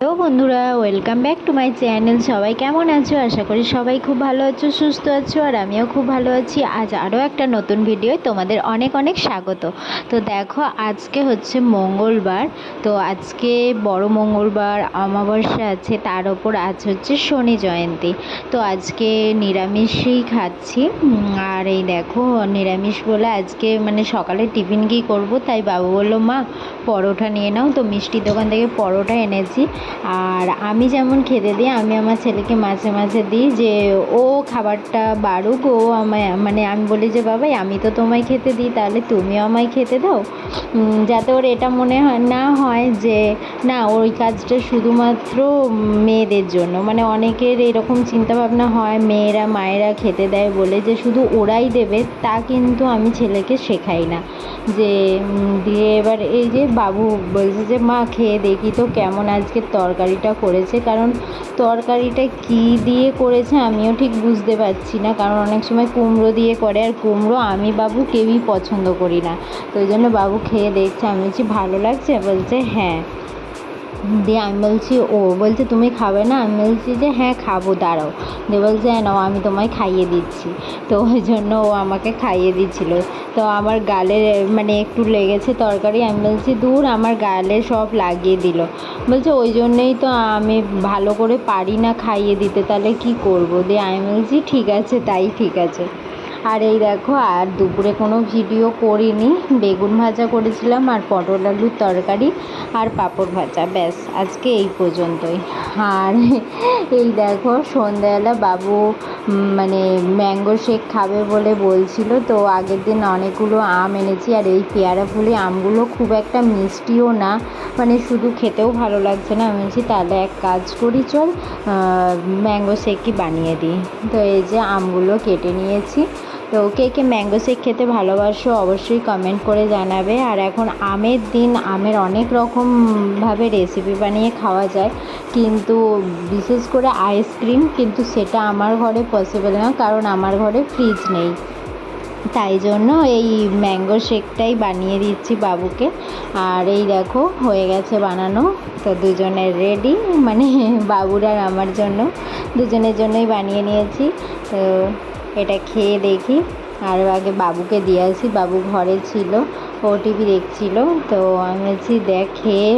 Hello বন্ধুরা welcome back to my channel সবাই কেমন আছো? আশা করি সবাই খুব ভালো আছো, সুস্থ আছো, আর আমিও খুব ভালো আছি। আজ আরও একটা নতুন ভিডিও তোমাদের অনেক অনেক স্বাগত। তো দেখো, আজকে হচ্ছে মঙ্গলবার। তো আজকে বড় মঙ্গলবার, অমাবস্যা আছে, তার ওপর আজ হচ্ছে শনি জয়ন্তী। তো আজকে নিরামিষই খাচ্ছি। আর এই দেখো, নিরামিষ বলে আজকে মানে সকালে টিফিন কি করব, তাই বাবু বলল, মা, পরোটা নিয়ে নাও। তো মিষ্টির দোকান থেকে পরোটা এনেছি। আর আমি যেমন খেতে দিই, আমি আমার ছেলেকে মাঝে মাঝে দিই যে, ও খাবারটা বাড়ুক, ও আমায় মানে আমি বলি যে, বাবাই, আমি তো তোমায় খেতে দিই, তাহলে তুমিও আমায় খেতে দাও। যাতে ওর এটা মনে হয়, না হয় যে, না, ওই কাজটা শুধুমাত্র মেয়েদের জন্য। মানে অনেকের এরকম চিন্তাভাবনা হয়, মেয়েরা মায়েরা খেতে দেয় বলে যে, শুধু ওরাই দেবে, তা কিন্তু আমি ছেলেকে শেখাই না। যে দিয়ে এবার এই যে বাবু বলছে যে, মা, খেয়ে দেখি তো কেমন আজকে তরকারিটা করেছে, কারণ তরকারিটা কি দিয়ে করেছে আমিও ঠিক বুঝতে পারছি না। কারণ অনেক সময় কুমড়ো দিয়ে করে, আর কুমড়ো আমি বাবু কেউই পছন্দ করি না। তো ওই জন্য বাবু খেয়ে দেখছে, আমি বলছি, ভালো লাগছে? বলছে হ্যাঁ। দিয়ে আমি বলছি, ও বলছে, তুমি খাবে না? আমি বলছি যে হ্যাঁ খাব, দাঁড়াও। দিয়ে বলছে হ্যাঁ নাও, আমি তোমায় খাইয়ে দিচ্ছি। তো ওই জন্য ও আমাকে খাইয়ে দিচ্ছিল। তো আমার গালে মানে একটু লেগেছে তরকারি, আমি বলছি, দূর, আমার গালে সব লাগিয়ে দিল। বলছে, ওই জন্যেই তো আমি ভালো করে পারি না খাইয়ে দিতে, তাহলে কি করব? দিয়ে আমি বলছি, ঠিক আছে, তাই ঠিক আছে। আর এই দেখো, আর দুপুরে কোনো ভিডিও করিনি। বেগুন ভাজা করেছিলাম আর পটল আলুর তরকারি আর পাঁপড় ভাজা। ব্যাস, আজকে এই পর্যন্তই। আর এই দেখো সন্ধ্যাবেলা বাবু মানে ম্যাঙ্গো শেক খাবে বলে বলছিল। তো আগের দিন অনেকগুলো আম এনেছি আর এই পেয়ারা ফুলি আমগুলো খুব একটা মিষ্টিও না। মানে শুধু খেতেও ভালো লাগছে না। আমি বলছি, তাহলে এক কাজ করি, চল ম্যাঙ্গো শেকই বানিয়ে দিই। তো এই যে আমগুলো কেটে নিয়েছি। তো কে কে ম্যাঙ্গো শেক খেতে ভালোবাসো অবশ্যই কমেন্ট করে জানাবে। আর এখন আমের দিন, আমের অনেক রকমভাবে রেসিপি বানিয়ে খাওয়া যায়। কিন্তু বিশেষ করে আইসক্রিম কিন্তু সেটা আমার ঘরে পসিবল না, কারণ আমার ঘরে ফ্রিজ নেই। তাই জন্য এই ম্যাঙ্গো শেকটাই বানিয়ে দিচ্ছি বাবুকে। আর এই দেখো, হয়ে গেছে বানানো। তো দুজনের রেডি মানে বাবুর আর আমার জন্য। দুজনের জন্যই বানিয়ে নিয়েছি। তো এটা খেয়ে দেখি। আর আগে বাবুকে দিয়ে আসি, বাবু ঘরে ছিল, ও টিভি দেখছিল। তো আমি বলছি, দেখ, খেয়ে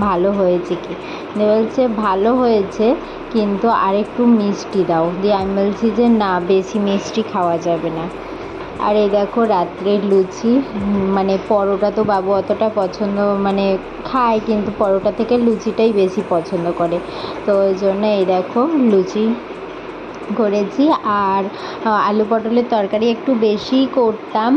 ভালো হয়েছে কি? বলছে, ভালো হয়েছে, কিন্তু আরেকটু মিষ্টি দাও। দিয়ে আমি বলছি যে, না, বেশি মিষ্টি খাওয়া যাবে না। আর এই দেখো রাত্রের লুচি মানে পরোটা তো বাবু অতটা পছন্দ মানে খায়, কিন্তু পরোটা থেকে লুচিটাই বেশি পছন্দ করে। তো ওই জন্য এই দেখো লুচি করেছি আর আলু পটলের তরকারি একটু বেশিই করতাম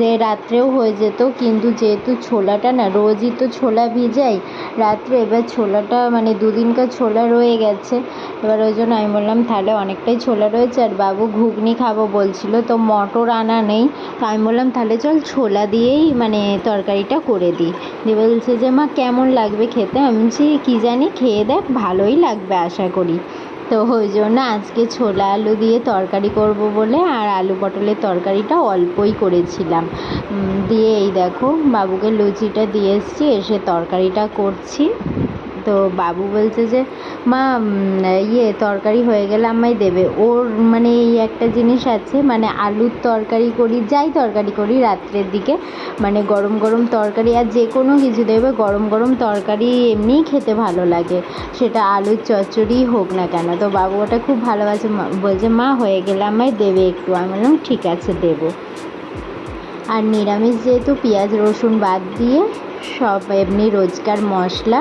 যে রাত্রেও হয়ে যেত, কিন্তু যেহেতু ছোলাটা না, রোজই তো ছোলা ভিজাই, রাত্রে এবার ছোলাটা মানে দুদিনকার ছোলা রয়ে গেছে, এবার ওই জন্য আমি বললাম, তাহলে অনেকটাই ছোলা রয়েছে, আর বাবু ঘুগনি খাব বলছিল, তো মটর আনা নেই। তো আমি বললাম, তাহলে চল ছোলা দিয়েই মানে তরকারিটা করে দিই। দিয়ে বলছে যে, মা, কেমন লাগবে খেতে? আমি বলছি, কী জানি, খেয়ে দেখ, ভালোই লাগবে আশা করি। তো ওই জন্য আজকে ছোলা আলু দিয়ে তরকারি করব বলে আর আলু পটলের তরকারিটা অল্পই করেছিলাম। দিয়ে এই দেখো, বাবুকে লুচিটা দিয়ে এসছি, এসে তরকারিটা করছি। তো বাবু বলছে যে, মা ইয়ে তরকারি হয়ে গেলে আমায় দেবে। ওর মানে এই একটা জিনিস আছে মানে আলুর তরকারি করি, যাই তরকারি করি রাত্রের দিকে মানে গরম গরম তরকারি আর যে কোনো কিছু দেবে, গরম গরম তরকারি এমনিই খেতে ভালো লাগে। সেটা আলুর চচ্চড়িই হোক না কেন। তো বাবু ওটা খুব ভালোবাসে বলছে, মা, হয়ে গেলে আমায় দেবে একটু। আমি বললাম, ঠিক আছে, দেবো। আর নিরামিষ যেহেতু পেঁয়াজ রসুন বাদ দিয়ে সব এমনি রোজকার মশলা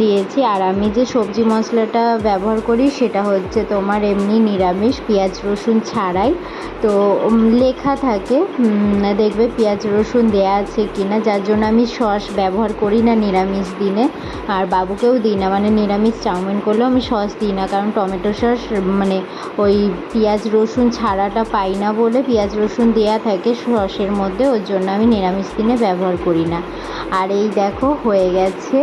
দিয়েছি আর আমি যে সবজি মশলাটা ব্যবহার করি সেটা হচ্ছে তোমার এমনি নিরামিষ পেঁয়াজ রসুন ছাড়াই। তো লেখা থাকে দেখবে পেঁয়াজ রসুন দেয়া আছে কি না যার জন্য আমি সস ব্যবহার করি না নিরামিষ দিনে। আর বাবুকেও দিই না মানে নিরামিষ চাউমিন করলেও আমি সস দিই না, কারণ টমেটো সস মানে ওই পেঁয়াজ রসুন ছাড়াটা পাই না বলে পেঁয়াজ রসুন দেয়া থাকে সসের মধ্যে, ওর জন্য আমি নিরামিষ দিনে ব্যবহার করি না। আর এই দেখো, হয়ে গেছে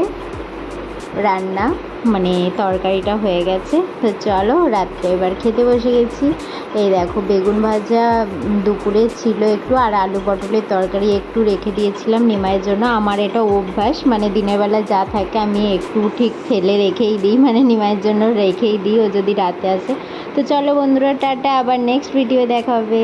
রান্না মানে তরকারিটা হয়ে গেছে। তো চলো রাত্রে এবার খেতে বসে গেছি। এই দেখো বেগুন ভাজা দুপুরে ছিল একটু, আর আলু পটলের তরকারি একটু রেখে দিয়েছিলাম নিমাইয়ের জন্য। আমার এটা অভ্যাস মানে দিনের বেলা যা থাকে আমি একটু ঠিক ফেলে রেখেই দিই মানে নিমাইয়ের জন্য রেখেই দিই, ও যদি রাতে আসে। তো চলো বন্ধুরা, টাটা, আবার নেক্সট ভিডিও দেখা হবে।